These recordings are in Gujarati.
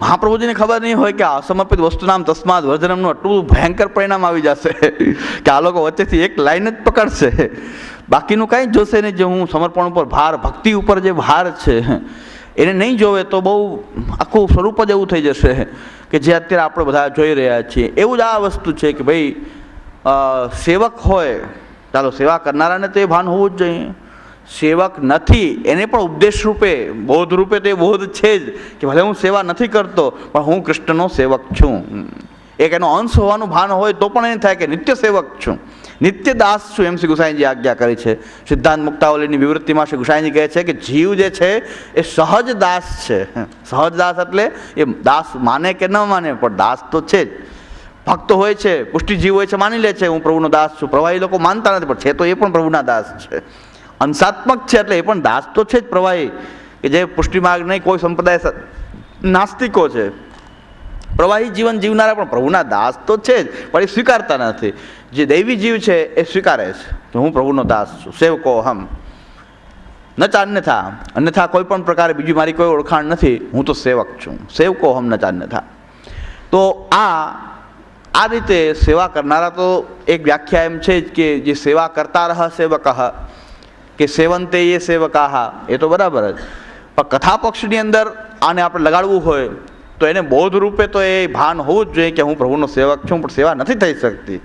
મહાપ્રભુજીને ખબર નહીં હોય કે આ અસમર્પિત વસ્તુનામ તસ્માદ વર્જનમનું આટલું ભયંકર પરિણામ આવી જશે કે આ લોકો વચ્ચેથી એક લાઈન જ પકડશે. બાકીનું કાંઈ જ જોશે નહીં જે હું સમર્પણ ઉપર ભાર, ભક્તિ ઉપર જે ભાર છે, એને નહીં જોવે તો બહુ આખું સ્વરૂપ જ એવું થઈ જશે કે જે અત્યારે આપણે બધા જોઈ રહ્યા છીએ. એવું જ આ વસ્તુ છે કે ભાઈ સેવક હોય, ચાલો સેવા કરનારાને તો એ ભાન હોવું જ જોઈએ. સેવક નથી, એને પણ ઉપદેશ રૂપે, બોધ રૂપે તો બોધ છે જ કે ભલે હું સેવા નથી કરતો, પણ હું કૃષ્ણનો સેવક છું. એક એનો અંશ હોવાનું ભાન હોય તો પણ એને થાય કે નિત્ય સેવક છું. નિત્ય દાસ છું, એમ શ્રી ગુસાઈજી આજ્ઞા કરી છે. સિદ્ધાંત મુક્તાવલીની વિવૃત્તિમાં શ્રી ગુસાઈજી કહે છે કે જીવ જે છે, એ સહજ દાસ છે. સહજ દાસ એટલે એ દાસ માને કે ન માને, પણ દાસ તો છે જ. ભક્ત હોય છે, પુષ્ટિજીવ હોય છે, માની લે છે, હું પ્રભુનો દાસ છું. પ્રવાહી લોકો માનતા નથી, પણ છે તો એ પણ પ્રભુના દાસ છે. અંશાત્મક છે એટલે એ પણ દાસ તો છે જ પ્રવાહી, કે જે પુષ્ટિમાર્ગ નહીં, કોઈ સંપ્રદાય નાસ્તિકો છે. પ્રવાહી જીવન જીવનારા પણ પ્રભુના દાસ તો છે જ, પણ એ સ્વીકારતા નથી. જે દૈવી જીવ છે એ સ્વીકારે છે, કે હું પ્રભુનો દાસ છું, સેવકો હમ. ન ચાન્યથા અન્યથા કોઈ પણ પ્રકારે બીજી મારી કોઈ ઓળખાણ નથી, હું તો સેવક છું. સેવકો હમ ન ચાન્યથા તો આ આ રીતે સેવા કરનારા તો એક વ્યાખ્યા એમ છે જ કે જે સેવા કરતા રહ સેવક કે સેવંતે એ સેવકાહા. એ તો બરાબર જ. પણ કથા પક્ષની અંદર આને આપણે લગાડવું હોય, તો એને બોધ રૂપે તો એ ભાન હોવું જ જોઈએ કે હું પ્રભુનો સેવક છું, પણ સેવા નથી થઈ શકતી.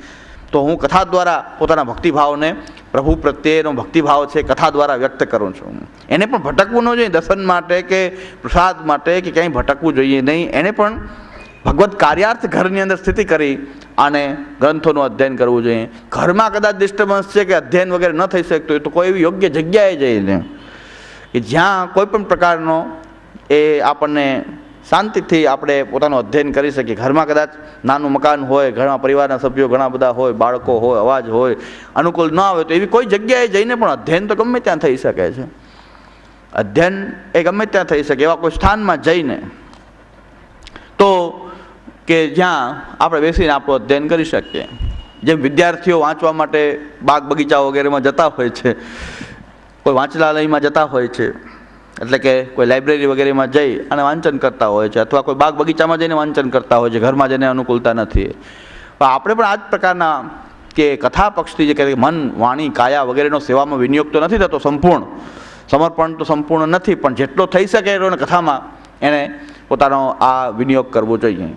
તો હું કથા દ્વારા પોતાના ભક્તિભાવને, પ્રભુ પ્રત્યેનો ભક્તિભાવ છે કથા દ્વારા વ્યક્ત કરું છું. એને પણ ભટકવું ન જોઈએ દર્શન માટે કે પ્રસાદ માટે કે ક્યાંય ભટકવું જોઈએ નહીં. એને પણ ભગવત કાર્યાર્થ ઘરની અંદર સ્થિતિ કરી અને ગ્રંથોનું અધ્યયન કરવું જોઈએ. ઘરમાં કદાચ ડિસ્ટર્બન્સ છે કે અધ્યયન વગેરે ન થઈ શકતું હોય તો કોઈ એવી યોગ્ય જગ્યાએ જઈને કે જ્યાં કોઈ પણ પ્રકારનો એ આપણને શાંતિથી આપણે પોતાનું અધ્યયન કરી શકીએ. ઘરમાં કદાચ નાનું મકાન હોય, ઘરમાં પરિવારના સભ્યો ઘણા બધા હોય, બાળકો હોય, અવાજ હોય, અનુકૂળ ન આવે તો એવી કોઈ જગ્યાએ જઈને પણ અધ્યયન તો ગમે ત્યાં થઈ શકે છે. અધ્યયન એ ગમે ત્યાં થઈ શકે, એવા કોઈ સ્થાનમાં જઈને. તો કે જ્યાં આપણે બેસીને આપણું અધ્યયન કરી શકીએ. જેમ વિદ્યાર્થીઓ વાંચવા માટે બાગ બગીચા વગેરેમાં જતા હોય છે, કોઈ વાંચનાલયમાં જતા હોય છે, એટલે કે કોઈ લાઇબ્રેરી વગેરેમાં જઈ અને વાંચન કરતા હોય છે, અથવા કોઈ બાગ બગીચામાં જઈને વાંચન કરતા હોય છે, ઘરમાં જઈને અનુકૂળતા નથી. પણ આપણે પણ આ જ પ્રકારના કે કથા પક્ષથી જે કહે મન, વાણી, કાયા વગેરેનો સેવામાં વિનિયોગ તો નથી થતો સંપૂર્ણ. સમર્પણ તો સંપૂર્ણ નથી, પણ જેટલો થઈ શકે એટલો કથામાં એણે પોતાનો આ વિનિયોગ કરવો જોઈએ.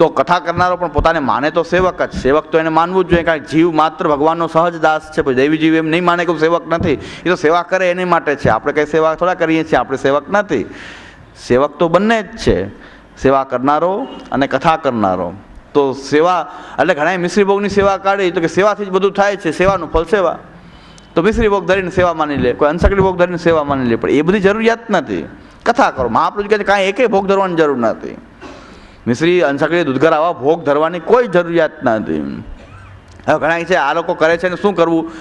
તો કથા કરનારો પણ પોતાને માને તો સેવક જ. સેવક તો એને માનવું જ જોઈએ, કારણ કે જીવ માત્ર ભગવાનનો સહજ દાસ છે પછી દૈવી જીવ એમ નહીં માને કે હું સેવક નથી. એ તો સેવા કરે એની માટે છે. આપણે કંઈ સેવા થોડા કરીએ છીએ, આપણે સેવક નથી. સેવક તો બંને જ છે. સેવા કરનારો અને કથા કરનારો. તો સેવા, એટલે ઘણા મિશ્રી ભોગની સેવા કાઢી, તો કે સેવાથી જ બધું થાય છે, સેવાનું ફળ સેવા. તો મિશ્રી ભોગ ધરીને સેવા માની લે, કોઈ અંસકડી ભોગ ધરીને સેવા માની લે, પણ એ બધી જરૂરિયાત નથી. કથા કરો. મહાપ્રભુ કહે છે કાંઈ એકે ભોગ ધરવાની જરૂર નથી. મિશ્રી અંસકડી દૂધગર આવા ભોગ ધરવાની કોઈ જરૂરિયાત નથી હવે ઘણા છે, આ લોકો કરે છે ને શું કરવું?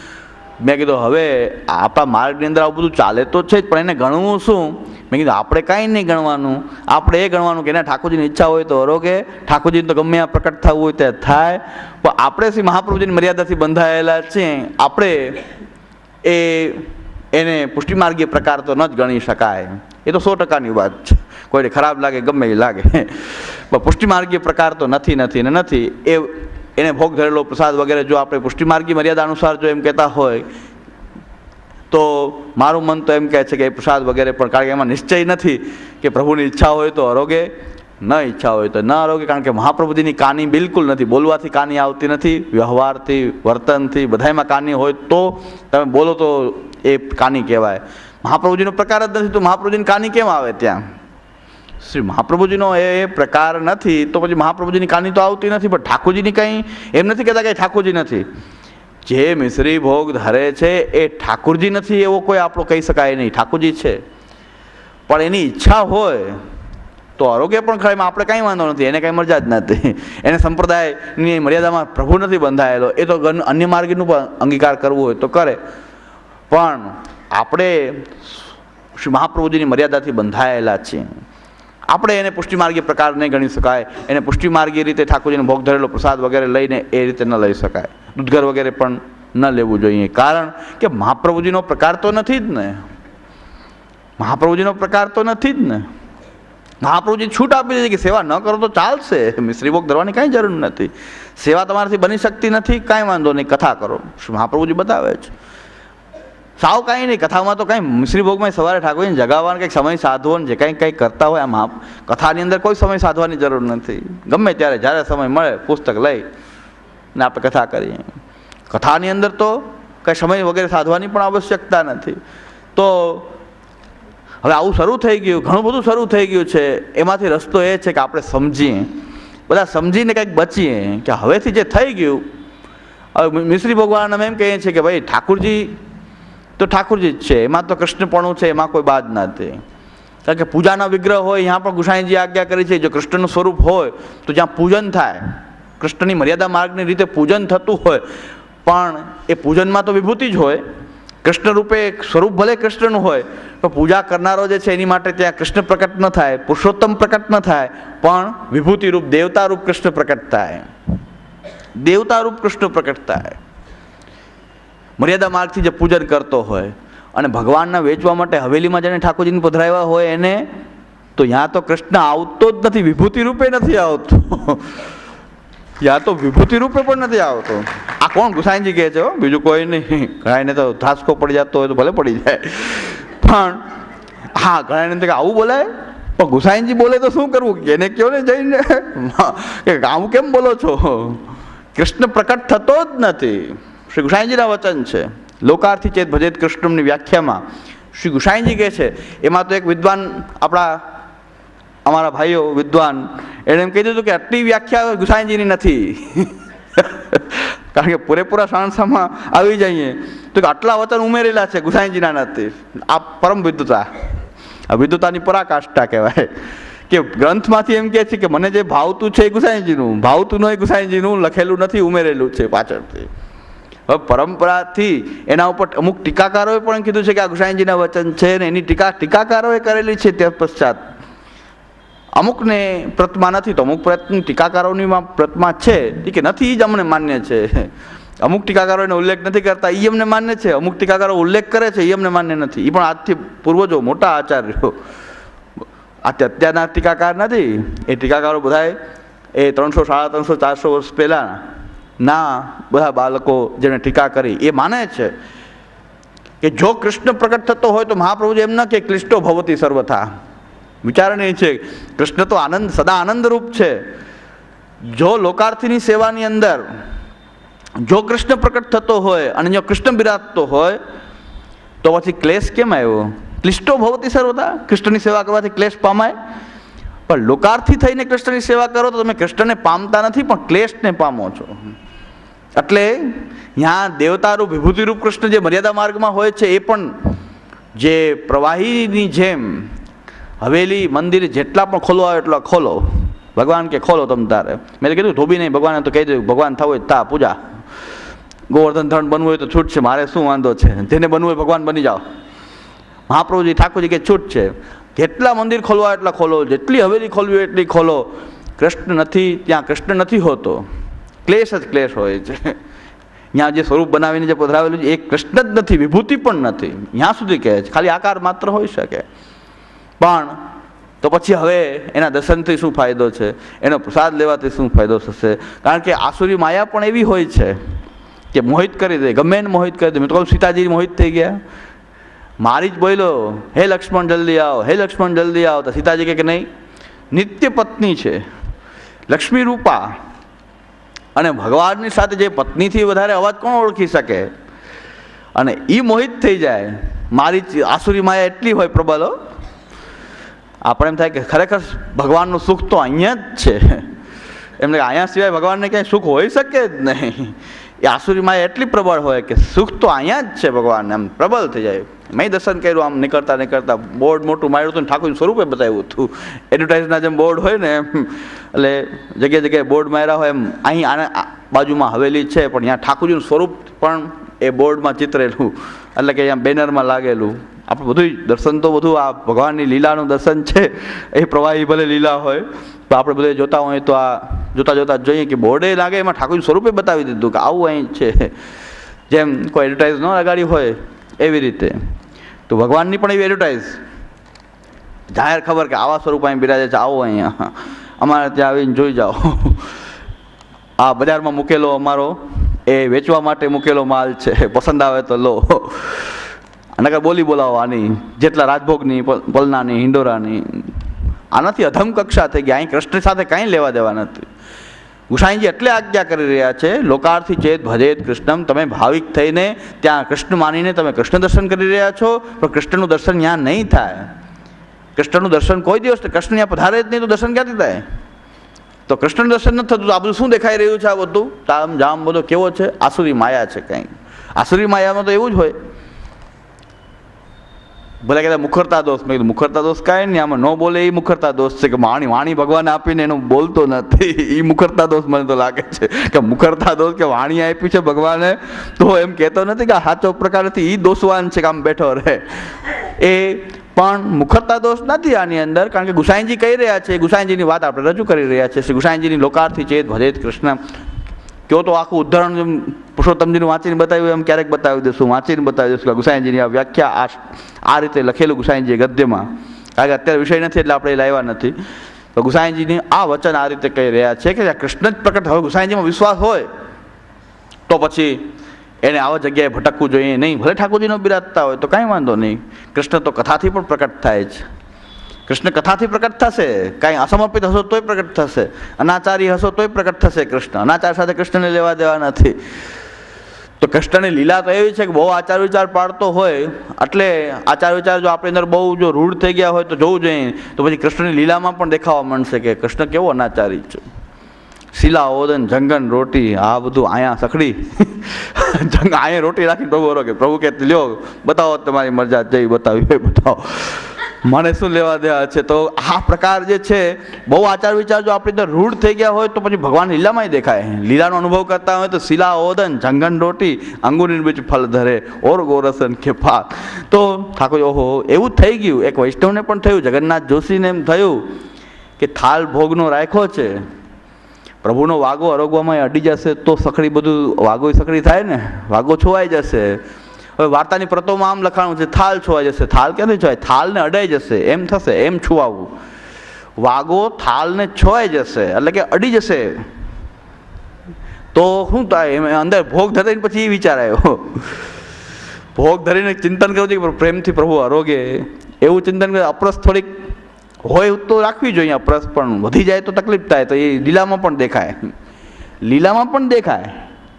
મેં કીધું, હવે આપણા માર્ગની અંદર આવું બધું ચાલે તો છે જ, પણ એને ગણવું શું? મેં કીધું, આપણે કાંઈ નહીં ગણવાનું. આપણે એ ગણવાનું કે એના ઠાકોરજીની ઈચ્છા હોય તો હરોગે ઠાકોરજીને તો ગમે આ પ્રકટ થવું હોય તે થાય. પણ આપણે શ્રી મહાપ્રભુજીની મર્યાદાથી બંધાયેલા છીએ. આપણે એ, એને પુષ્ટિમાર્ગીય પ્રકાર તો ન જ ગણી શકાય. એ તો સો ટકાની વાત છે. કોઈને ખરાબ લાગે, ગમે એ લાગે. પણ પુષ્ટિમાર્ગીય પ્રકાર તો નથી નથી ને નથી. એ એને ભોગ ધરેલો પ્રસાદ વગેરે જો આપણે પુષ્ટિમાર્ગી મર્યાદા અનુસાર જો એમ કહેતા હોય, તો મારું મન તો એમ કહે છે કે એ પ્રસાદ વગેરે પણ કારણ કે એમાં નિશ્ચય નથી કે પ્રભુની ઈચ્છા હોય તો અરોગે, ન ઈચ્છા હોય તો ન આરોગે કારણ કે મહાપ્રભુજીની કાની બિલકુલ નથી, બોલવાથી કાની આવતી નથી, વ્યવહારથી, વર્તનથી બધામાં કાની હોય તો તમે બોલો તો એ કાની કહેવાય. મહાપ્રભુજીનો પ્રકાર જ નથી, તો મહાપ્રભુજીની કાની કેમ આવે ત્યાં? શ્રી મહાપ્રભુજીનો એ પ્રકાર નથી, તો પછી મહાપ્રભુજીની કાની તો આવતી નથી, પણ ઠાકોરજીની કંઈ એમ નથી કહેતા કે ઠાકોરજી નથી. જે મિશ્રી ભોગ ધરે છે એ ઠાકુરજી નથી એવો કોઈ આપણો કહી શકાય નહીં, ઠાકુરજી છે. પણ એની ઈચ્છા હોય તો આરોગ્ય પણ ખરા આપણે કાંઈ વાંધો નથી, એને કાંઈ મરજા જ નથી. એને સંપ્રદાયની મર્યાદામાં પ્રભુ નથી બંધાયેલો, એ તો અન્ય માર્ગીનું પણ અંગીકાર કરવું હોય તો કરે. પણ આપણે શ્રી મહાપ્રભુજીની મર્યાદાથી બંધાયેલા છીએ. આપણે એને પુષ્ટિમાર્ગીય પ્રકાર નહીં ગણી શકાય. એને પુષ્ટિમાર્ગીય રીતે ઠાકોરજીનો ભોગ ધરેલો પ્રસાદ વગેરે લઈને એ રીતે ન લઈ શકાય. દૂધઘર વગેરે પણ ન લેવું જોઈએ. કારણ કે મહાપ્રભુજીનો પ્રકાર તો નથી જ ને. મહાપ્રભુજીનો પ્રકાર તો નથી જ ને. મહાપ્રભુજી છૂટ આપી દીધી કે સેવા ન કરો તો ચાલશે. મિશ્રી ભોગ ધરવાની કાંઈ જરૂર નથી. સેવા તમારાથી બની શકતી નથી, કાંઈ વાંધો નહીં. કથા કરો. મહાપ્રભુજી બતાવે છે. સાવ કાંઈ નહીં, કથામાં તો કાંઈ મિશ્રી ભોગમાં સવારે ઠાકોરજીને જગાવવાનું કંઈક સમય સાધવો ને જે કંઈ કંઈક કરતા હોય આમ કથાની અંદર કોઈ સમય સાધવાની જરૂર નથી. ગમે ત્યારે, જ્યારે સમય મળે, પુસ્તક લઈ ને આપણે કથા કરીએ. કથાની અંદર તો કંઈ સમય વગેરે સાધવાની પણ આવશ્યકતા નથી. તો હવે આવું શરૂ થઈ ગયું, ઘણું બધું શરૂ થઈ ગયું છે. એમાંથી રસ્તો એ છે કે આપણે સમજીએ. બધા સમજીને કંઈક બચીએ કે હવેથી જે થઈ ગયું. હવે મિશ્રી ભગવાન અમે એમ કહીએ છીએ કે ભાઈ ઠાકુરજી તો ઠાકુરજી જ છે. એમાં તો કૃષ્ણપણું છે, એમાં કોઈ બાદ નથી કારણ કે પૂજાના વિગ્રહ હોય ત્યાં પણ ગુસાઈજી આજ્ઞા કરી છે, જો કૃષ્ણનું સ્વરૂપ હોય, તો જ્યાં પૂજન થાય, કૃષ્ણની મર્યાદા માર્ગની રીતે પૂજન થતું હોય, પણ એ પૂજનમાં તો વિભૂતિ જ હોય. કૃષ્ણ રૂપે સ્વરૂપ ભલે કૃષ્ણનું હોય, પણ પૂજા કરનારો જે છે, એની માટે ત્યાં કૃષ્ણ પ્રકટ ન થાય, પુરુષોત્તમ પ્રકટ ન થાય, પણ વિભૂતિ રૂપ દેવતા રૂપ કૃષ્ણ પ્રકટ થાય. દેવતા રૂપ કૃષ્ણ પ્રકટ થાય. મર્યાદા માર્ગથી જે પૂજન કરતો હોય અને ભગવાનના વેચવા માટે હવેલીમાં જેને ઠાકોરજીને પધરાવ્યા હોય એને, તો ત્યાં તો કૃષ્ણ આવતો જ નથી, વિભૂતિ રૂપે નથી આવતો. યા તો વિભૂતિ રૂપે પણ નથી આવતો. આ કોણ ગુસાઈનજી કહે છે બીજું કોઈ નહીં. ઘણાને તો ધાસકો પડી જતો હોય તો ભલે પડી જાય. પણ, હા ઘણાને તો આવું બોલાય? પણ ગુસાઈનજી બોલે તો શું કરવું? એને કયો ને જઈને? કે આવું કેમ બોલો છો? કૃષ્ણ પ્રકટ થતો જ નથી. શ્રી ગુસાઈજીના વચન છે. લોકાર્થી ચેત ભજેત કૃષ્ણની વ્યાખ્યામાં શ્રી ગુસાઈજી કહે છે, એમાં તો એક વિદ્વાન આપણા, અમારા ભાઈઓ વિદ્વાન, એણે એમ કહી દીધું કે આટલી વ્યાખ્યા ગુસાઈજીની નથી. કારણ કે પૂરેપૂરા સાણસામાં આવી જઈએ તો કે આટલા વચન ઉમેરેલા છે ગુસાઈજીના નથી આ પરમ વિદ્વતા. આ વિદ્વતાની પરાકાષ્ઠા કહેવાય. કે ગ્રંથમાંથી એમ કહે છે કે મને જે ભાવતું છે એ ગુસાઈજીનું, ભાવતું નહીં ગુસાઈજીનું, લખેલું નથી, ઉમેરેલું છે પાછળથી. હવે પરંપરાથી એના ઉપર અમુક ટીકાકારોએ પણ કીધું છે કે આ ગુસાઈજીના વચન છે ને એની ટીકા ટીકાકારોએ કરેલી છે તે પશ્ચાત. અમુકને પ્રતમા નથી તો અમુક પ્રયત્ન ટીકાકારોની પ્રતમા છે. કે નથી જ અમને માન્ય છે. અમુક ટીકાકારો એનો ઉલ્લેખ નથી કરતા એ અમને માન્ય છે. અમુક ટીકાકારો ઉલ્લેખ કરે છે એ અમને માન્ય નથી. એ પણ આજથી પૂર્વજો મોટા આચાર્યો. આ તે અત્યારના ટીકાકાર નથી. એ ટીકાકારો બધાએ એ ત્રણસો, સાડા ત્રણસો, ચારસો વર્ષ પહેલાં ના, બધા બાળકો જેને ટીકા કરી, એ માને છે કે જો કૃષ્ણ પ્રગટ થતો હોય તો મહાપ્રભુજી એમ ન કે ક્લિષ્ટો ભવતી સર્વથા. વિચારણ એ છે, કૃષ્ણ તો આનંદ, સદા આનંદરૂપ છે. જો લોકાર્થીની સેવાની અંદર જો કૃષ્ણ પ્રકટ થતો હોય અને જો કૃષ્ણ બિરાજતો હોય, તો પછી ક્લેશ કેમ આવ્યો? ક્લિષ્ટો ભવતી સર્વથા? કૃષ્ણની સેવા કરવાથી ક્લેશ પામાય? પણ લોકાર્થી થઈને કૃષ્ણની સેવા કરો તો તમે કૃષ્ણને પામતા નથી, પણ ક્લેશને પામો છો. એટલે ત્યાં દેવતારૂપ વિભૂતિરૂપ કૃષ્ણ જે મર્યાદા માર્ગમાં હોય છે, એ પણ જે પ્રવાહીની જેમ હવેલી મંદિર જેટલા પણ ખોલવા હોય એટલા ખોલો. ભગવાન કે ખોલો તમ તારે. મેં કીધું, ધોબી નહીં, ભગવાને તો કહી દીધું ભગવાન થવું હોય તા પૂજા. ગોવર્ધન ધણ બનવું હોય તો છૂટ છે, મારે શું વાંધો છે? જેને બનવું હોય ભગવાન બની જાઓ. મહાપ્રભુજી, ઠાકોરજી કે છૂટ છે. જેટલા મંદિર ખોલવા એટલા ખોલો, જેટલી હવેલી ખોલવી હોય એટલી ખોલો. કૃષ્ણ નથી, ત્યાં કૃષ્ણ નથી હોતો. ક્લેશ જ ક્લેશ હોય છે. ત્યાં જે સ્વરૂપ બનાવીને જે પધરાવેલું છે, એ કૃષ્ણ જ નથી, વિભૂતિ પણ નથી. ત્યાં સુધી કહે છે. ખાલી આકાર માત્ર હોઈ શકે. પણ તો પછી હવે એના દર્શનથી શું ફાયદો છે? એનો પ્રસાદ લેવાથી શું ફાયદો થશે? કારણ કે આસુરી માયા પણ એવી હોય છે કે મોહિત કરી દે. ગમે એને મોહિત કરી દે. મેં તો સીતાજી મોહિત થઈ ગયા. મારી જ બોલ્યો, હે લક્ષ્મણ, જલ્દી આવો. હે લક્ષ્મણ, જલ્દી આવો. તો સીતાજી કે નહીં, નિત્ય પત્ની છે. લક્ષ્મી રૂપા અને ભગવાનની સાથે જે પત્નીથી વધારે અવાજ કોણ ઓળખી શકે? અને એ મોહિત થઈ જાય. મારી આસુરી માયા એટલી હોય પ્રબલો આપણે એમ થાય કે ખરેખર ભગવાનનું સુખ તો અહીંયા જ છે. એમને કે અહીંયા સિવાય ભગવાનને ક્યાંય સુખ હોઈ શકે જ નહીં. એ આસુરી માયા એટલી પ્રબળ હોય કે સુખ તો અહીંયા જ છે ભગવાનને એમ પ્રબળ થઈ જાય. મેં દર્શન કર્યું, આમ નીકળતા નીકળતા બોર્ડ મોટું માર્યું હતું ને ઠાકોરનું સ્વરૂપે બતાવ્યું હતું. એડવર્ટાઇઝના જેમ બોર્ડ હોય ને એમ એટલે જગ્યાએ જગ્યાએ બોર્ડ માર્યા હોય, એમ અહીં આને બાજુમાં હવેલી છે, પણ ત્યાં ઠાકોરજીનું સ્વરૂપ પણ એ બોર્ડમાં ચિતરેલું. એટલે કે અહીંયા બેનરમાં લાગેલું. આપણે બધું દર્શન તો બધું આ ભગવાનની લીલાનું દર્શન છે, એ પ્રવાહી ભલે લીલા હોય તો આપણે બધે જોતા હોય તો આ જોતા જોતા જોઈએ કે બોર્ડે લાગે, એમાં ઠાકોરજી સ્વરૂપે બતાવી દીધું કે આવું અહીં છે. જેમ કોઈ એડવર્ટાઇઝ ન લગાડી હોય એવી રીતે. તો ભગવાનની પણ એવી એડવર્ટાઇઝ જાહેર ખબર કે આવા સ્વરૂપ અહીં બિરાજે છે, આવો અહીંયા. અમારે ત્યાં આવીને જોઈ જાઓ. આ બજારમાં મૂકેલો અમારો એ વેચવા માટે મૂકેલો માલ છે. પસંદ આવે તો લો. નકર બોલી બોલાવવાની જેટલા રાજભોગની, પલ- પલનાની, હિંડોરાની. આનાથી અધમ કક્ષા થઈ ગઈ અહીં કૃષ્ણ સાથે કાંઈ લેવા દેવા નથી. ગુસાઈજી એટલે આજ્ઞા કરી રહ્યા છે, લોકાર્થી ચેત ભજેત કૃષ્ણમ, તમે ભાવિક થઈને ત્યાં કૃષ્ણ માનીને તમે કૃષ્ણ દર્શન કરી રહ્યા છો, પણ કૃષ્ણનું દર્શન ત્યાં નહીં થાય. કૃષ્ણનું દર્શન કોઈ દિવસ, કૃષ્ણ ત્યાં પધારે જ નહીં તો દર્શન ક્યાંથી થાય? તો કૃષ્ણનું દર્શન નથી થતું આ બધું શું દેખાઈ રહ્યું છે આ બધું? તામ જામ બધો કેવો છે? આસુરી માયા છે કંઈ. આસુરી માયામાં તો એવું જ હોય. ભલે કહેતા મુખરતા દોષ, મેં કીધું મુખરતા દોષ કાંઈ નહીં, આમાં ન બોલે એ મુખરતા દોષ છે કે વાણી વાણી ભગવાન આપીને એનું બોલતો નથી. એ મુખરતા દોષ મને તો લાગે છે કે મુખરતા દોષ કે વાણી આપી છે ભગવાને, તો એમ કહેતો નથી કે સાચો પ્રકાર નથી. એ દોષવાન છે કે આમ બેઠો રહે. એ પણ મુખરતા દોષ નથી આની અંદર, કારણ કે ગુસાઈનજી કહી રહ્યા છે ગુસાઈનજીની વાત આપણે રજૂ કરી રહ્યા છે. શ્રી ગુસાઈનજીની લોકાર્થી ચેત ભજેત કૃષ્ણ. કયો તો આખું ઉદાહરણ પુરુષોત્તમજીનું વાંચીને બતાવ્યું, એમ ક્યારેક બતાવી દઈશું, વાંચીને બતાવી દઈશું. કે ગુસાઈજીની આ વ્યાખ્યા આ આ રીતે લખેલું ગુસાઈજી ગદ્યમાં. કારણ કે અત્યારે વિષય નથી એટલે આપણે લાવ્યા નથી. તો ગુસાઈનજીની આ વચન આ રીતે કહી રહ્યા છે કે કૃષ્ણ જ પ્રકટ હવે ગુસાઈનજીમાં વિશ્વાસ હોય, તો પછી એને આવા જગ્યાએ ભટકવું જોઈએ નહીં. ભલે ઠાકોરજીનો બિરાજતા હોય તો કાંઈ વાંધો નહીં. કૃષ્ણ તો કથાથી પણ પ્રકટ થાય છે કૃષ્ણ કથાથી પ્રકટ થશે. કાંઈ અસમર્પિત હશો તોય પ્રકટ થશે. અનાચારી હશો તોય પ્રકટ થશે કૃષ્ણ. અનાચાર સાથે કૃષ્ણને લેવા દેવા નથી. તો કૃષ્ણની લીલા તો એવી છે કે બહુ આચાર વિચાર પાડતો હોય, એટલે આચાર વિચાર જો આપણી અંદર બહુ જો રૂઢ થઈ ગયા હોય તો જોવું જોઈએ. તો પછી કૃષ્ણની લીલામાં પણ દેખાવા માંડશે કે કૃષ્ણ કેવો અનાચારી છે. શીલા ઓદન જંગન, રોટી, આ બધું અહીંયા સખડી. જંગ અહીંયા રોટી રાખીને પ્રભુ કે પ્રભુ કે, લ્યો, બતાવો તમારી મરજા જઈ બતાવી બતાવો. મને શું લેવા દેવા છે? તો આ પ્રકાર જે છે, બહુ આચાર વિચાર જો આપણી અંદર રૂઢ થઈ ગયા હોય તો પછી ભગવાન લીલામાંય દેખાય. લીલાનો અનુભવ કરતા હોય તો શિલા ઓદન જંગન, રોટી, અંગુરીન બીજ ફલ ધરે, ઓર ગોરસન કે ફાક તો ઠાકોર ઓહો, એવું થઈ ગયું. એક વૈષ્ણવને પણ થયું, જગન્નાથ જોશીને એમ થયું કે થાલ ભોગનો રાખ્યો છે. પ્રભુનો વાગો અરોગવામાં અડી જશે તો સખડી બધું વાગો સખડી થાય ને? વાગો છોવાઈ જશે. હવે વાર્તાની પ્રતોમાં આમ લખાણું છે, થાલ છોવાઈ જશે. થાલ ક્યાંથી છોવાય? થાલને અડાઈ જશે. એમ થશે. એમ છુવાવું. વાગો થાલને છોવાઈ જશે. એટલે કે અડી જશે. તો શું થાય? એમ અંદર ભોગ ધરીને પછી એ વિચાર આવ્યો. ભોગ ધરીને ચિંતન કરવું છે પણ પ્રેમથી પ્રભુ આરોગે એવું ચિંતન કરે અપરસ થોડીક હોય તો રાખવી જોઈએ પ્રસ પણ વધી જાય તો તકલીફ થાય, તો એ લીલામાં પણ દેખાય. લીલામાં પણ દેખાય.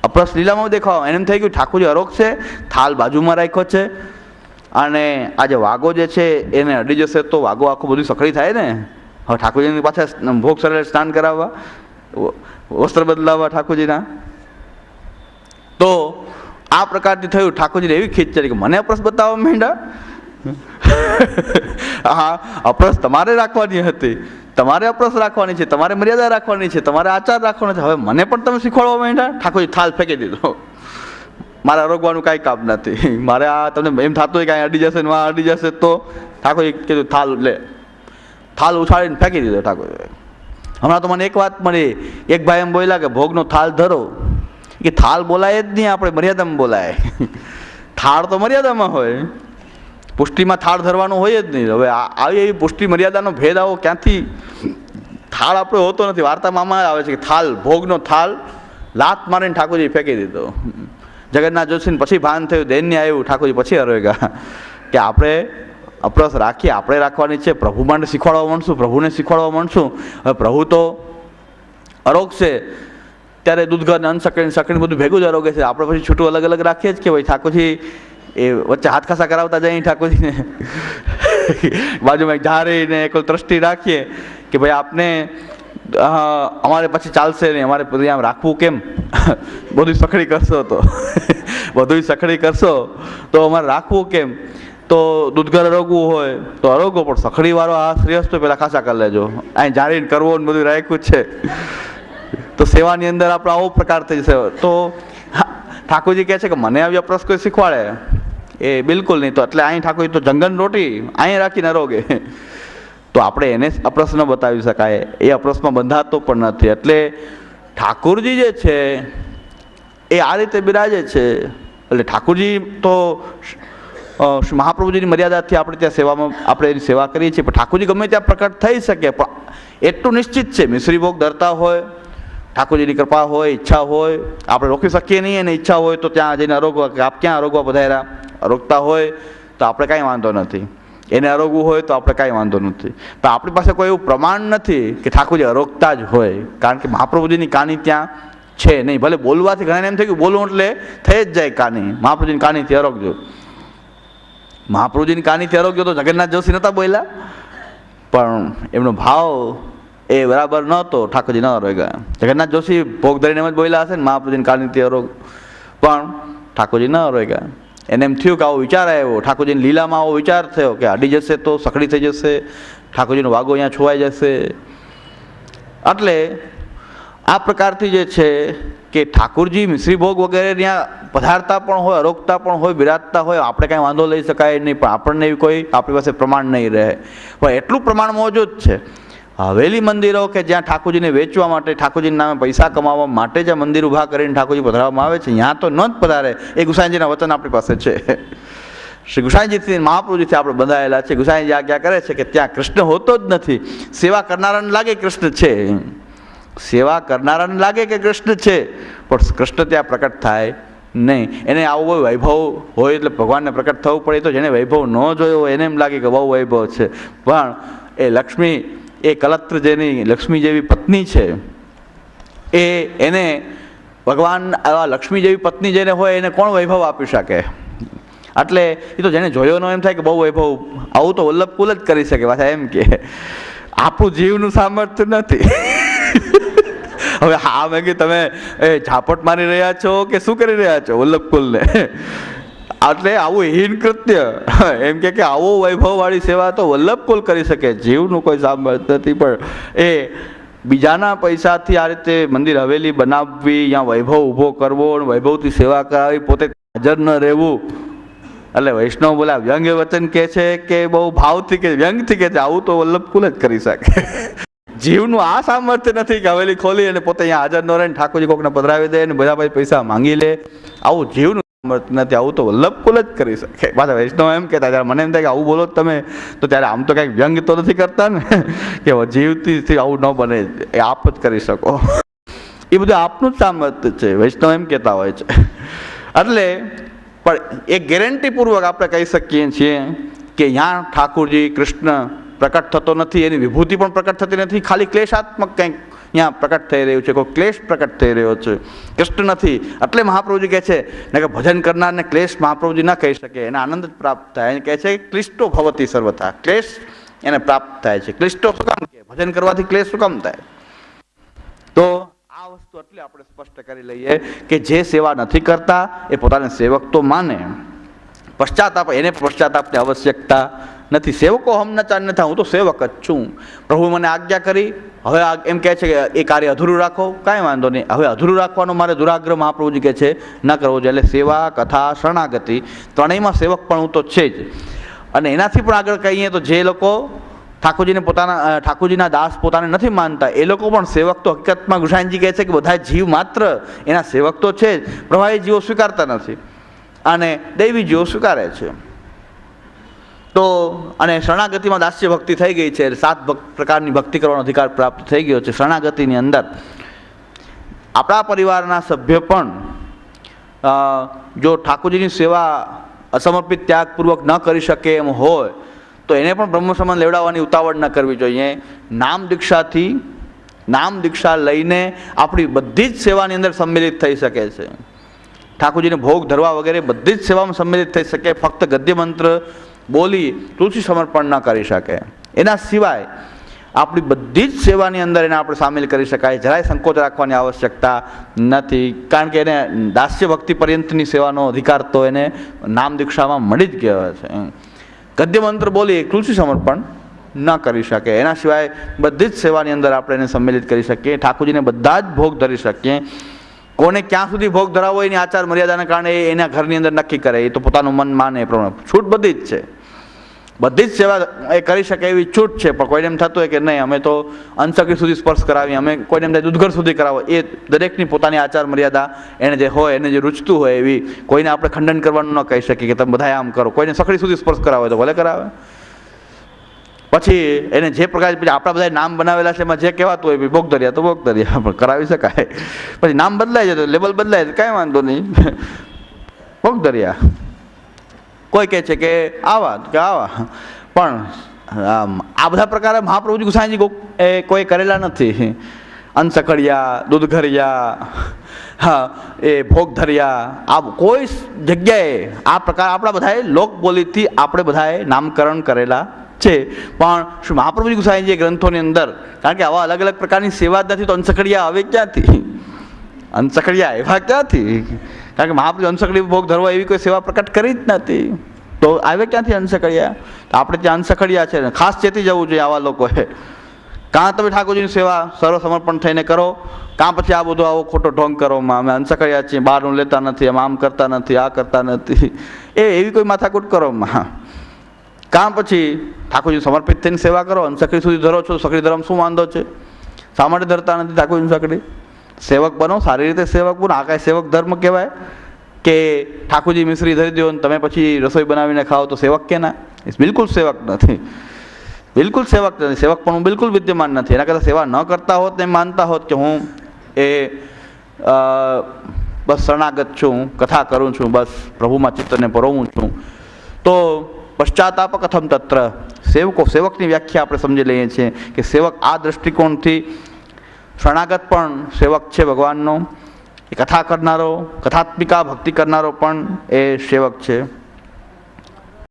અપ્રસ લીલામાં દેખાવ એને થઈ ગયું ઠાકોરજી અરોગ છે, થાલ બાજુમાં રાખ્યો છે, અને આ જે વાઘો જે છે, એને અડી જશે તો વાઘો આખું બધું સખડી થાય ને? હવે ઠાકોરજીની પાછા ભોગ સરે સ્નાન કરાવવા વસ્ત્ર બદલાવવા ઠાકોરજીના. તો આ પ્રકારથી થયું. ઠાકોરજીને એવી ખીચ ચડી કે મને અપ્રસ બતાવવા માંડ્યા હા અપરસ તમારે રાખવાની હતી. તમારે અપરસ રાખવાની છે, તમારે મર્યાદા રાખવાની છે, તમારે આચાર રાખવાનો છે. હવે મને પણ તમે શીખવાડવા માંડ્યા? ઠાકોરજી, થાલ ફેંકી દીધો. મારે રોગવાનું કાંઈ કામ નથી. મારે આ તમને એમ થતું હોય કે અહીં અડી જશે ને અડી જશે તો ઠાકોરજી કીધું, થાલ લે. થાલ ઉછાળીને ફેંકી દીધો ઠાકોરજી હમણાં તો મને એક વાત મળી. એક ભાઈ એમ બોલ્યા કે, ભોગનો થાલ ધરો. કે, થાલ બોલાય જ નહીં, આપણે મર્યાદામાં બોલાય. થાળ તો મર્યાદામાં હોય. પુષ્ટિમાં થાળ ધરવાનો હોય જ નહીં. હવે આવી એવી પુષ્ટિ મર્યાદાનો ભેદ આવો ક્યાંથી? થાળ આપણો હોતો નથી. વાર્તામાં આમાં આવે છે કે થાળ ભોગનો થાળ લાત મારીને ઠાકોરજી ફેંકી દીધો. જગન્નાથ જોશીને પછી ભાન થયું દૈન્ય આવ્યું, ઠાકોરજી પછી હરોગા કે આપણે અપરસ રાખીએ, આપણે રાખવાની છે. પ્રભુ માટે શીખવાડવા માંડશું, પ્રભુને શીખવાડવા માંડશું. હવે પ્રભુ તો અરોગ છે ત્યારે દૂધઘર અન્ન સકડી સકડી બધું ભેગું જ અરોગે છે. આપણે પછી છૂટું અલગ અલગ રાખીએ જ કે ભાઈ ઠાકોરજી એ વચ્ચે હાથ ખાસા કરાવતા જાય ઠાકોરજીને. બાજુમાં ધારીને એક દ્રષ્ટિ રાખીએ કે ભાઈ આપને અમારે પછી ચાલશે નહીં, અમારે પછી આમ રાખવું કેમ? બધું સખડી કરશો તો. બધું સખડી કરશો તો અમારે રાખવું કેમ? તો દૂધઘર અરોગવું હોય, તો અરોગો, પણ સખડી વાળો આ શ્રેયસ તો પેલા ખાસા કરી લેજો. અહીં જાણીને કરવો ને બધું રાખ્યું છે. તો સેવાની અંદર આપણો આવો પ્રકાર થઈ જશે. તો ઠાકોરજી કહે છે કે મને આવી અપ્રસ કોઈ શીખવાડે? એ બિલકુલ નહીં. તો એટલે અહીં ઠાકોર તો જંગન રોટી અહીં રાખીને રોગે. તો આપણે એને અપ્રશ્ન બતાવી શકાય. એ અપ્રસમાં બંધાતો પણ નથી. એટલે ઠાકોરજી જે છે, એ આ રીતે બિરાજે છે. એટલે ઠાકોરજી તો મહાપ્રભુજીની મર્યાદાથી આપણે ત્યાં સેવામાં, આપણે એની સેવા કરીએ છીએ. પણ ઠાકોરજી ગમે ત્યાં પ્રકટ થઈ શકે, પણ એટલું નિશ્ચિત છે. મિશ્રી ભોગ ધરતા હોય, ઠાકોરજીની કૃપા હોય, ઈચ્છા હોય, આપણે રોકી શકીએ નહીં. અને ઈચ્છા હોય તો ત્યાં જઈને અરોગવા, કે આપ ક્યાં અરોગવા પધાર્યા? અરોગતા હોય તો આપણે કાંઈ વાંધો નથી. એને અરોગવું હોય તો આપણે કાંઈ વાંધો નથી. પણ આપણી પાસે કોઈ એવું પ્રમાણ નથી કે ઠાકોરજી અરોગતા જ હોય. કારણ કે મહાપ્રભુજીની કાની ત્યાં છે નહીં. ભલે બોલવાથી ઘણાને એમ થયું કે બોલવું એટલે થઈ જ જાય કાની. મહાપ્રભુજીની કાનીથી અરોગજો. મહાપ્રભુજીની કાનીથી અરોગ્યો તો જગન્નાથ જોશી નહોતા બોલ્યા. પણ એમનો ભાવ એ બરાબર નહોતો, ઠાકોરજી ન અરોગ્યા. જગન્નાથ જોશી ભોગ ધરીને એમ જ બોલ્યા હશે ને, મહાપ્રભુજીની કાનીથી અરોગ. પણ ઠાકોરજી ન અરોગ્યા. એને એમ થયું કે આવો વિચાર આવ્યો. ઠાકોરજીની લીલામાં આવો વિચાર થયો કે અડી જશે તો સખડી થઈ જશે, ઠાકોરજીનો વાગો અહીંયા છોવાઈ જશે. એટલે આ પ્રકારથી જે છે કે ઠાકોરજી મિશ્રીભોગ વગેરે ત્યાં પધારતા પણ હોય, અરોગતા પણ હોય, બિરાજતા હોય, આપણે કાંઈ વાંધો લઈ શકાય નહીં, પણ આપણને એવી કોઈ આપણી પાસે પ્રમાણ નહીં રહે. પણ એટલું પ્રમાણ મોજૂદ છે હવેલી મંદિરો કે જ્યાં ઠાકોરજીને વેચવા માટે, ઠાકોરજીના નામે પૈસા કમાવા માટે જે મંદિર ઊભા કરીને ઠાકોરજી પધરાવવામાં આવે છે. ત્યાં તો ન જ પધારે. એ ગુસાઈજીના વચન આપણી પાસે છે. શ્રી ગુસાઈજીથી મહાપ્રભુજીથી આપણે બંધાયેલા છે. ગુસાઈજી આજ્ઞા કરે છે કે ત્યાં કૃષ્ણ હોતો જ નથી. સેવા કરનારાને લાગે કૃષ્ણ છે. સેવા કરનારાને લાગે કે કૃષ્ણ છે. પણ કૃષ્ણ ત્યાં પ્રકટ થાય નહીં. એને આવું કોઈ વૈભવ હોય એટલે ભગવાનને પ્રકટ થવું પડે. તો જેને વૈભવ ન જોયો હોય એને એમ લાગે કે બહુ વૈભવ છે. પણ એ લક્ષ્મી એ કલત્ર જેની લક્ષ્મી જેવી પત્ની છે, એ એને ભગવાન, આવા લક્ષ્મી જેવી પત્ની જેને હોય એને કોણ વૈભવ આપી શકે? એટલે એ તો જેને જોયો ન એમ થાય કે બહુ વૈભવ આવું તો વલ્લભ કુલ જ કરી શકે, પાછા એમ કે, આપણું જીવનું સામર્થ્ય નથી. હવે હા, મેં કે તમે એ ઝાપટ મારી રહ્યા છો કે શું કરી રહ્યા છો વલ્લભ કુલને? એટલે આવું હીન કૃત્ય. એમ કે કે આવો વૈભવવાળી સેવા તો વલ્લભ કુલ કરી શકે, જીવનું કોઈ સાંભળ નથી, પણ એ બીજાના પૈસાથી આ રીતે મંદિર હવેલી બનાવવી, યા વૈભવ ઊભો કરવો, અને વૈભવથી સેવા કરાવી, પોતે હાજર ન રહેવું. એટલે વૈષ્ણવ બોલા વ્યંગ્ય વચન કહે છે કે બહુ ભાવથી કે વ્યંગથી કે છે, આવું તો વલ્લભ કુલ જ કરી શકે. જીવનું આ સામર્થ્ય નથી કે હવેલી ખોલી અને પોતે અહીંયા હાજર ન રહે ઠાકોરજી કોકને પધરાવી દે અને બધા ભાઈ પૈસા માંગી લે. આવું જીવનું નથી આવું તો વલ્લભ કુલ જ કરી શકે. પાછા વૈષ્ણવ એમ કહેતા, ત્યારે મને એમ થાય કે આવું બોલો તમે. તો ત્યારે આમ તો કાંઈક વ્યંગ તો નથી કરતા ને, કે જીવથી આવું ન બને, એ આપ જ કરી શકો. એ બધું આપનું જ સામર્થ્ય છે, વૈષ્ણવ એમ કહેતા હોય છે. એટલે, પણ એ ગેરંટીપૂર્વક આપણે કહી શકીએ છીએ કે ત્યાં ઠાકુરજી કૃષ્ણ પ્રકટ થતો નથી, એની વિભૂતિ પણ પ્રકટ થતી નથી, ખાલી ક્લેશાત્મક કંઈક ત્યાં પ્રકટ થઈ રહ્યું છે, કોઈ ક્લેશ પ્રકટ થઈ રહ્યો છે. કૃષ્ણ નથી. એટલે મહાપ્રભુજી કહે છે ને કે ભજન કરનારને ક્લેશ મહાપ્રભુજી ના કહી શકે, એને આનંદ જ પ્રાપ્ત થાય. એને કહે છે, ક્લિષ્ટો ભવતી સર્વથા. ક્લેશ એને પ્રાપ્ત થાય છે. ક્લિષ્ટો શું કામ કે ભજન કરવાથી ક્લેશ શું કામ થાય? તો આ વસ્તુ એટલે આપણે સ્પષ્ટ કરી લઈએ કે જે સેવા નથી કરતા, એ પોતાને સેવક તો માને. પશ્ચાતાપ, એને પશ્ચાતાપની આવશ્યકતા નથી. સેવકો હમણાં ચાર નથી હું તો સેવક જ છું. પ્રભુ મને આજ્ઞા કરી, હવે આ એમ કહે છે કે એ કાર્ય અધૂરું રાખો. કાંઈ વાંધો નહીં. હવે અધૂરું રાખવાનો મારે દુરાગ્રહ મહાપ્રભુજી કહે છે, ન કરવો જોઈએ. એટલે સેવા, કથા, શરણાગતિ ત્રણેયમાં સેવક પણ હું તો છે જ. અને એનાથી પણ આગળ કહીએ તો જે લોકો ઠાકોરજીને પોતાના ઠાકોરજીના દાસ પોતાને નથી માનતા, એ લોકો પણ સેવક તો હકીકતમાં ગુસાઈનજી કહે છે કે બધા જીવ માત્ર એના સેવક તો છે જ. પ્રવાહી જીવો સ્વીકારતા નથી. અને દૈવી જીવો સ્વીકારે છે. તો, અને શરણાગતિમાં દાસ્ય ભક્તિ થઈ ગઈ છે. સાત પ્રકારની ભક્તિ કરવાનો અધિકાર પ્રાપ્ત થઈ ગયો છે શરણાગતિની અંદર. આપણા પરિવારના સભ્ય પણ જો ઠાકોરજીની સેવા અસમર્પિત ત્યાગપૂર્વક ન કરી શકે એમ હોય, તો એને પણ બ્રહ્મ સમાન લેવડાવવાની ઉતાવળ ન કરવી જોઈએ. નામ દીક્ષાથી, નામ દીક્ષા લઈને આપણી બધી જ સેવાની અંદર સંમિલિત થઈ શકે છે. ઠાકોરજીને ભોગ ધરવા વગેરે બધી જ સેવામાં સંમિલિત થઈ શકે. ફક્ત ગદ્ય મંત્ર બોલી તુલસી સમર્પણ ન કરી શકે. એના સિવાય આપણી બધી જ સેવાની અંદર એને આપણે સામેલ કરી શકાય. જરાય સંકોચ રાખવાની આવશ્યકતા નથી. કારણ કે એને દાસ્ય ભક્તિ પર્યંતની સેવાનો અધિકાર તો એને નામ દીક્ષામાં મળી જ ગયો છે. ગદ્ય મંત્ર બોલી તુલસી સમર્પણ ન કરી શકે. એના સિવાય બધી જ સેવાની અંદર આપણે એને સંમેલિત કરી શકીએ. ઠાકોરજીને બધા જ ભોગ ધરી શકીએ. કોને ક્યાં સુધી ભોગ ધરાવો એની આચાર મર્યાદાના કારણે એના ઘરની અંદર નક્કી કરે. એ તો પોતાનું મન માને. એ પ્રમાણે છૂટ બધી જ છે. બધી જ સેવા એ કરી શકે એવી છૂટ છે, પણ કોઈને એમ થતું હોય કે નહીં, અમે તો અંશકી સુધી સ્પર્શ કરાવીએ અમે કોઈને એમ દૂધઘર સુધી કરાવો. એ દરેકની પોતાની આચાર મર્યાદા, એને જે હોય, એને જે રૂચતું હોય એવી કોઈને આપણે ખંડન કરવાનું ન કહી શકીએ કે તમે બધા આમ કરો. કોઈને સખડી સુધી સ્પર્શ કરાવો તો ભલે કરાવે. પછી એને જે પ્રકાર પછી આપણા બધા નામ બનાવેલા છે, એમાં જે કહેવાતું હોય ભોગ દરિયા તો ભોગ દરિયા પણ કરાવી શકાય. પછી નામ બદલાય છે તો લેબલ બદલાય છે કાંઈ વાંધો નહીં. ભોગ દરિયા કોઈ કહે છે કે આવા કે આવા. પણ આ બધા પ્રકારે મહાપ્રભુજી ગુસાઈજી એ કોઈ કરેલા નથી. અંસખડિયા દૂધઘરિયા હા, એ ભોગ ધર્યા, આ કોઈ જગ્યાએ આ પ્રકાર આપણા બધાએ લોકબોલીથી આપણે બધાએ નામકરણ કરેલા છે. પણ શું મહાપ્રભુજી ગુસાઈજી ગ્રંથોની અંદર કારણ કે આવા અલગ અલગ પ્રકારની સેવા નથી, તો અંસખડિયા આવે ક્યાંથી? અંસખડિયા એવા ક્યાંથી? કારણ કે મહાપુરુષ અંશકડી ભોગ ધરવા એવી કોઈ સેવા પ્રકટ કરી જ નથી. તો આવે ક્યાંથી અંશકડિયા? તો આપણે ત્યાં અંશકડિયા છે ખાસ ચેતી જવું જોઈએ આવા લોકોએ. કાં તમે ઠાકોરજીની સેવા સર્વ સમર્પણ થઈને કરો, કાં પછી આ બધો આવો ખોટો ઢોંગ કરો, અમે અંશકડિયા છીએ, બહારનું લેતા નથી, અમે આમ કરતા નથી, આ કરતા નથી. એ એવી કોઈ માથાકૂટ કરો માં કાં પછી ઠાકોરજી સમર્પિત થઈને સેવા કરો અને સુધી ધરો છો સકડી ધર્મ શું વાંધો છે? શા માટે ધરતા નથી ઠાકોરજી સકડી સેવક બનો, સારી રીતે સેવક બનો. આ કાંઈ સેવક ધર્મ કહેવાય કે ઠાકોરજી મિશ્રી ધરી દો ને તમે પછી રસોઈ બનાવીને ખાઓ તો સેવક કે ના બિલકુલ સેવક નથી. બિલકુલ સેવક નથી. સેવક પણ હું બિલકુલ વિદ્યમાન નથી. એના કરતાં સેવા ન કરતા હોત ને માનતા હોત કે હું એ બસ શરણાગત છું કથા કરું છું, બસ પ્રભુમાં ચિત્તને પરોવું છું. તો પશ્ચાતાપ કથમ તત્ર. સેવકો, સેવકની વ્યાખ્યા આપણે સમજી લઈએ છીએ કે સેવક આ દૃષ્ટિકોણથી શરણાગત પણ સેવક છે ભગવાનનો. એ કથા કરનારો, કથાત્મિકા ભક્તિ કરનારો પણ એ સેવક છે.